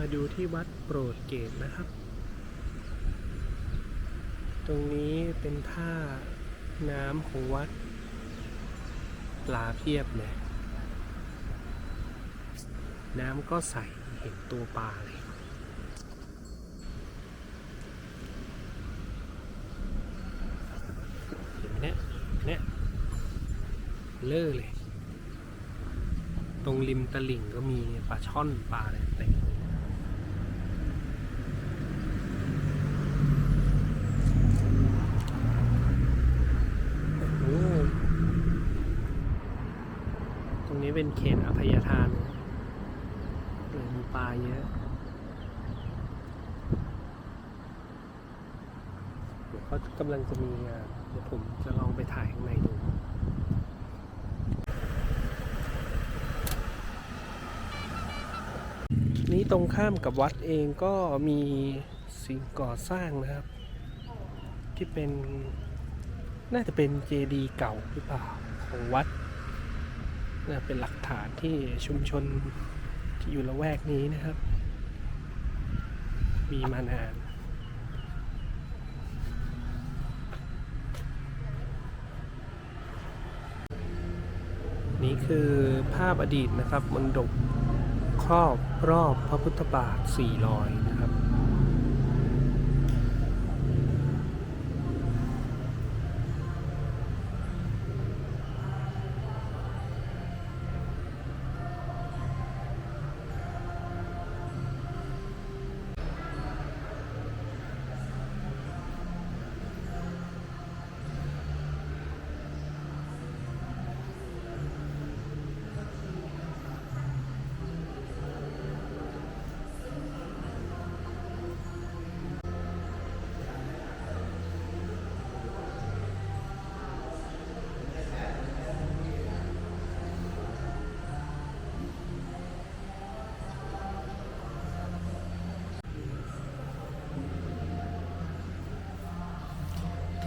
มาดูที่วัดโปรดเกตนะครับ ตรงนี้เป็นท่าน้ำของวัด ปลาเพียบเลย น้ำก็ใสเห็นตัวปลาเลยเห็นไหมเนี่ยเนี่ยเลอะเลย ตรงริมตลิ่งก็มีปลาช่อนปลาอะไรเต็มเลยโอ้โหตรงนี้ เป็นเขตอภัยทานเลยมีปลาเยอะเดี๋ยวเขากำลังจะมีงานเดี๋ยวผมจะลองไปถ่ายข้างในดูนี้ตรงข้ามกับวัดเองก็มีสิ่งก่อสร้างนะครับ ที่เป็นน่าจะเป็นเจดีย์เก่าหรือเปล่าของวัด น่าเป็นหลักฐานที่ชุมชนที่อยู่ละแวกนี้นะครับ มีมานานนี่คือภาพอดีตนะครับมนดบครอบรอบพระพุทธบาทสี่รอยนะ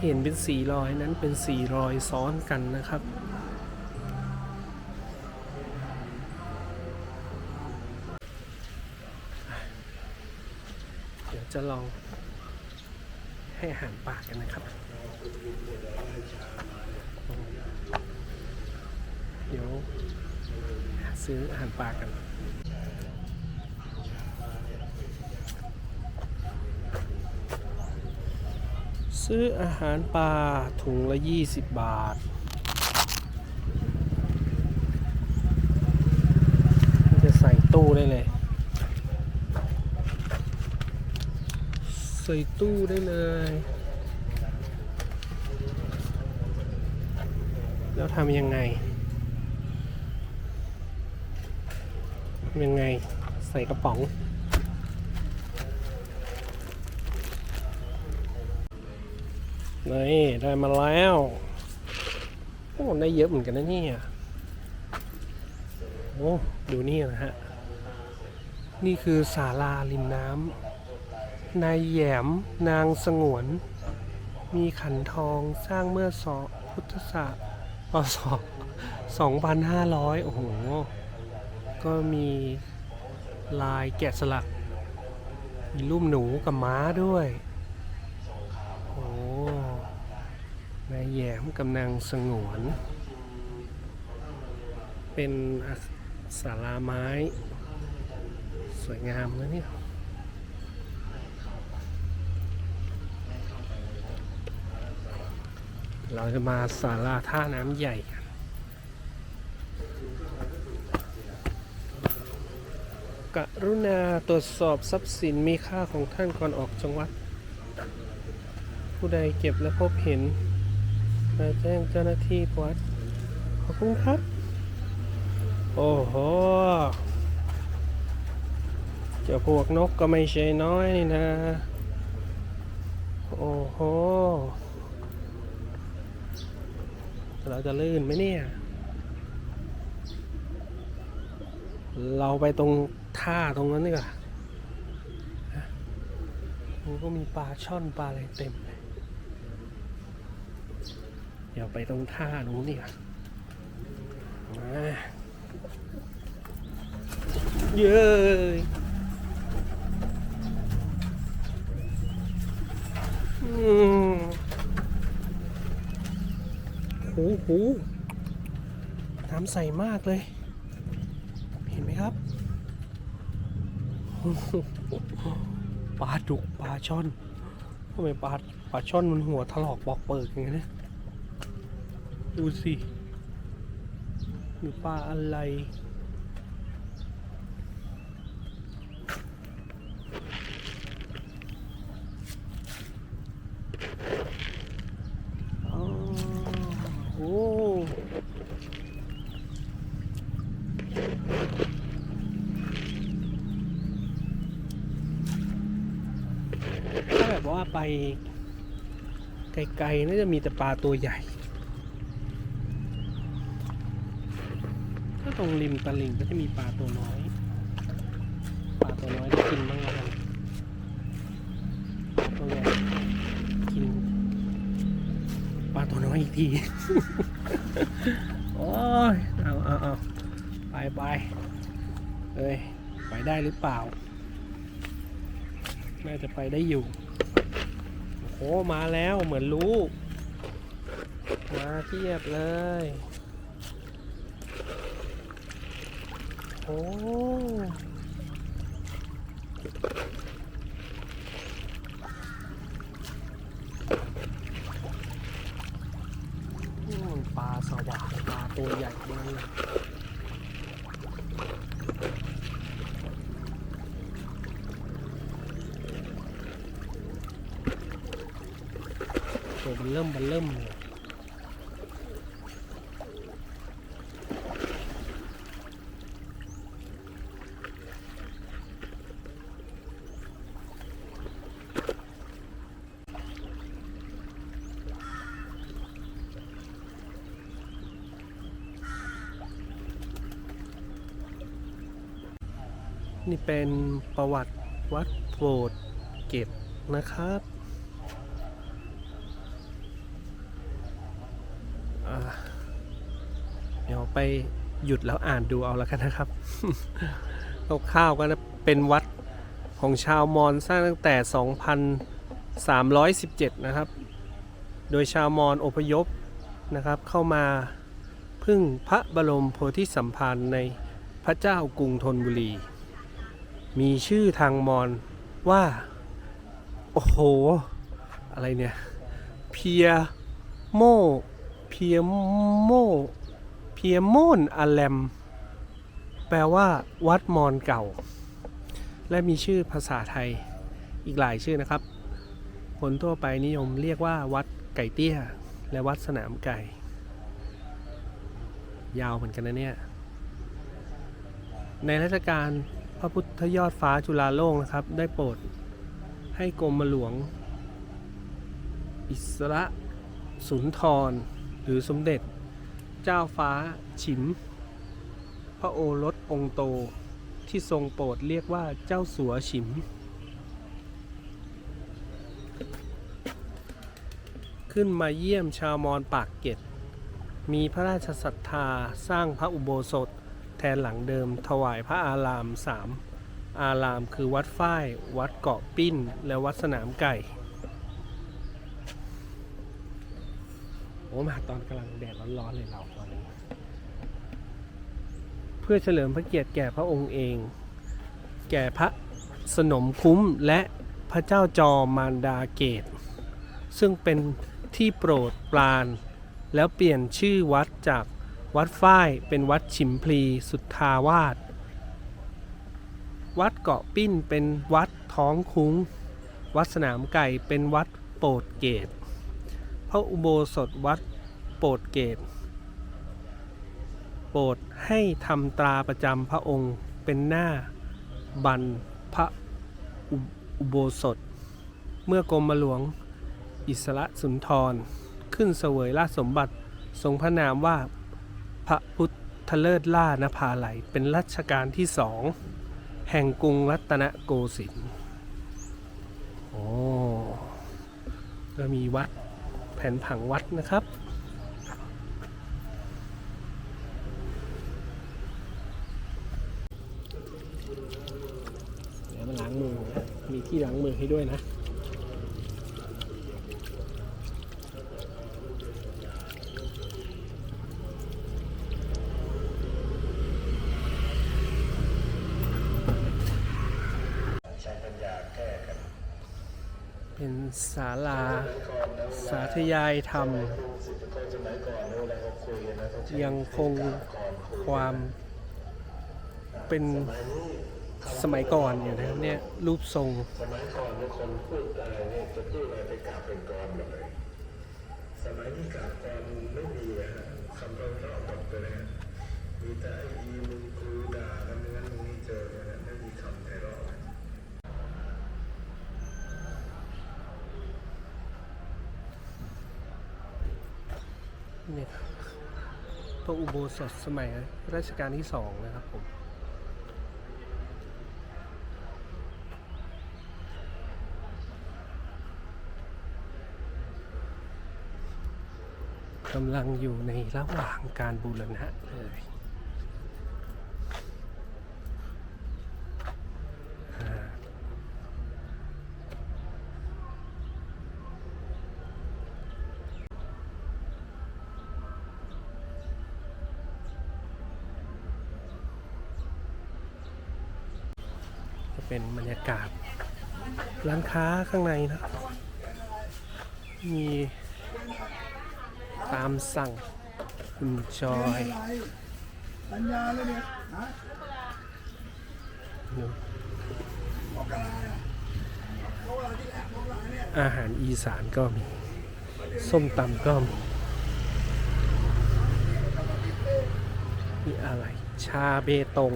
ที่เห็นเป็นสี่รอยนั้นเป็นสี่รอยซ้อนกันนะครับ เดี๋ยวจะลองให้อาหารปากกันนะครับ เดี๋ยวซื้ออาหารปลากัน ซื้ออาหารปลาถุงละ 20 บาท จะใส่ตู้ได้เลย ใส่ตู้ได้เลย แล้วทำยังไง ยังไงใส่กระป๋อง นี่ได้มาแล้วโอ้ได้เยอะเหมือนกันนะเนี่ยโอ้ดูนี่นะฮะ นี่คือศาลาริมน้ำนายแยมนางสงวน มีขันทองสร้างเมื่อสอพุทธศาสตร์พศ2,500โอ้โห ก็มีลายแกะสลัก มีรูปหนูกับม้าด้วย โอ้นาย แหยมกำลังสงวน เป็นศาลาไม้ สวยงามนะเนี่ยเราจะมาศาลาท่าน้ำใหญ่กันกรุณาตรวจสอบทรัพย์สินมีค่าของท่านก่อนออกจังหวัด ผู้ใดเก็บและพบเห็น มาแจ้งเจ้าหน้าที่วัด ขอบคุณครับ โอ้โหเจ้าพวกนกก็ไม่ใช่น้อยนี่นะ โอ้โห เราจะลื่นไหมเนี่ย เราไปตรงท่าตรงนั้นดีกว่ามันก็มีปลาช่อนปลาอะไรเต็ม ดี๋ยวไปตรงท่านู้นนี่ค่ะมาเย้ยหูหูน้ำใสมากเลย เห็นไหมครับปลาดุกปลาช่อนทำไมปลาปลาช่อนมันหัวถลอกบอกเปิดอย่างนี้ ดูสิหรือปลาอะไรอ๋อโอ้ถ้าแบบว่าไปไกลๆน่าจะมีแต่ปลาตัวใหญ่ ถ้า ตรงริมตลิ่งก็จะมีปลาตัวน้อย ปลาตัวน้อยได้กินบ้างแล้วกันปลาตัวใหญ่กิน ปลาตัวน้อยอีกที โอ้ย เอาเอาเอาไปไปเอ้ย ไปได้หรือเปล่า น่าจะไปได้อยู่ โอ้โห มาแล้วเหมือนรู้ มาเทียบเลย โอ้อืมปลาสวายปลาตัวใหญ่มากเลยตัวมันเริ่มมันเริ่มเลย เป็นประวัติวัดโบสถ์เก็บนะครับ เดี๋ยวไปหยุดแล้วอ่านดูเอาแล้วกันนะครับคร่าวๆก็เป็นวัดของชาวมอญสร้างตั้งแต่ 2,317 นะครับ โดยชาวมอญอพยพนะครับ เข้ามาพึ่งพระบรมโพธิสัมภารในพระเจ้ากรุงธนบุรี มีชื่อทางมอญว่า โอ้โห อะไรเนี่ย เพียโม เพียโม เพียโมนอาแลม แปลว่า วัดมอญเก่า และมีชื่อภาษาไทยอีกหลายชื่อนะครับ คนทั่วไปนิยมเรียกว่า วัดไก่เตี้ย และวัดสนามไก่ ยาวเหมือนกันนะเนี่ย ในรัชกาล พระพุทธยอดฟ้าจุฬาโลกนะครับ ได้โปรดให้กรมหลวง อิสระสุนทร หรือสมเด็จ เจ้าฟ้าฉิม พระโอรสองค์โตที่ทรงโปรดเรียกว่าเจ้าสัวฉิม ขึ้นมาเยี่ยมชาวมอญปากเกร็ดมีพระราชศรัทธาสร้างพระอุโบสถ แทนหลังเดิม ถวายพระอารามสามอารามคือวัดฝ้าย วัดเกาะปิ้น และวัดสนามไก่ โอ้มาตอนกำลังแดดร้อนๆเลยเราตอนนี้ เพื่อเฉลิมพระเกียรติแก่พระองค์เอง แก่พระสนมคุ้มและพระเจ้าจอมมารดาเกต ซึ่งเป็นที่โปรดปราน แล้วเปลี่ยนชื่อวัดจาก วัดฝ้ายเป็นวัดฉิมพลีสุทธาวาส วัดเกาะปิ้นเป็นวัดท้องคุ้ง วัดสนามไก่เป็นวัดโปรดเกต พระอุโบสถวัดโปรดเกต โปรดให้ทำตราประจำพระองค์เป็นหน้าบันพระอุอุโบสถ เมื่อกรมหลวงอิสระสุนทร ขึ้นเสวยราชสมบัติทรงพระนามว่า พระพุทธเลิศล่านภาไหลเป็นรัชกาลที่สองแห่งกรุงรัตนโกสินทร์โอ้ก็มีวัดแผนผังวัดนะครับเดี๋ยวมาล้างมือนะมีที่ล้างมือให้ด้วยนะ ศาลา สาธยายธรรม ยังคงความเป็นสมัยก่อนอยู่นะครับเนี่ยรูปทรงสมัยก่อนคนพูดอะไรเนี่ยจะพูดอะไรไปกราบเป็นกรหมดเลยสมัยนี้กราบกรไม่มีอะคำเราเราหมดเลยนะฮะมีแต่อีมึงกูด่ากันอย่างนั้นมึงนี่เจอเนี่ยนะไม่มีคำไพเราะเลย เนี่พระอุโบสถสมัยรัชกาลที่สองนะครับผมกำลังอยู่ในระหว่างการบูรณะเลยอ่าจะ เป็นบรรยากาศ ร้านค้าข้างในนะ มีตามสั่งคุณจอยสัญญาเลยเนี่ยฮะอาหารอีสานก็มี ส้มตำก็มีนี่อะไร ชาเบตง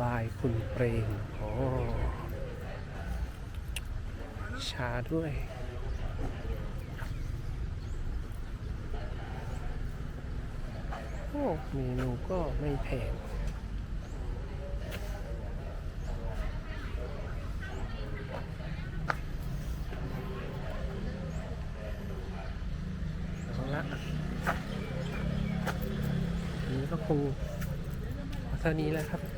บายคุณเปรมอ๋อชาด้วย โอ้เมนูก็ไม่แพงเอาละอันนี้ก็คงเท่านี้แหล้วครับ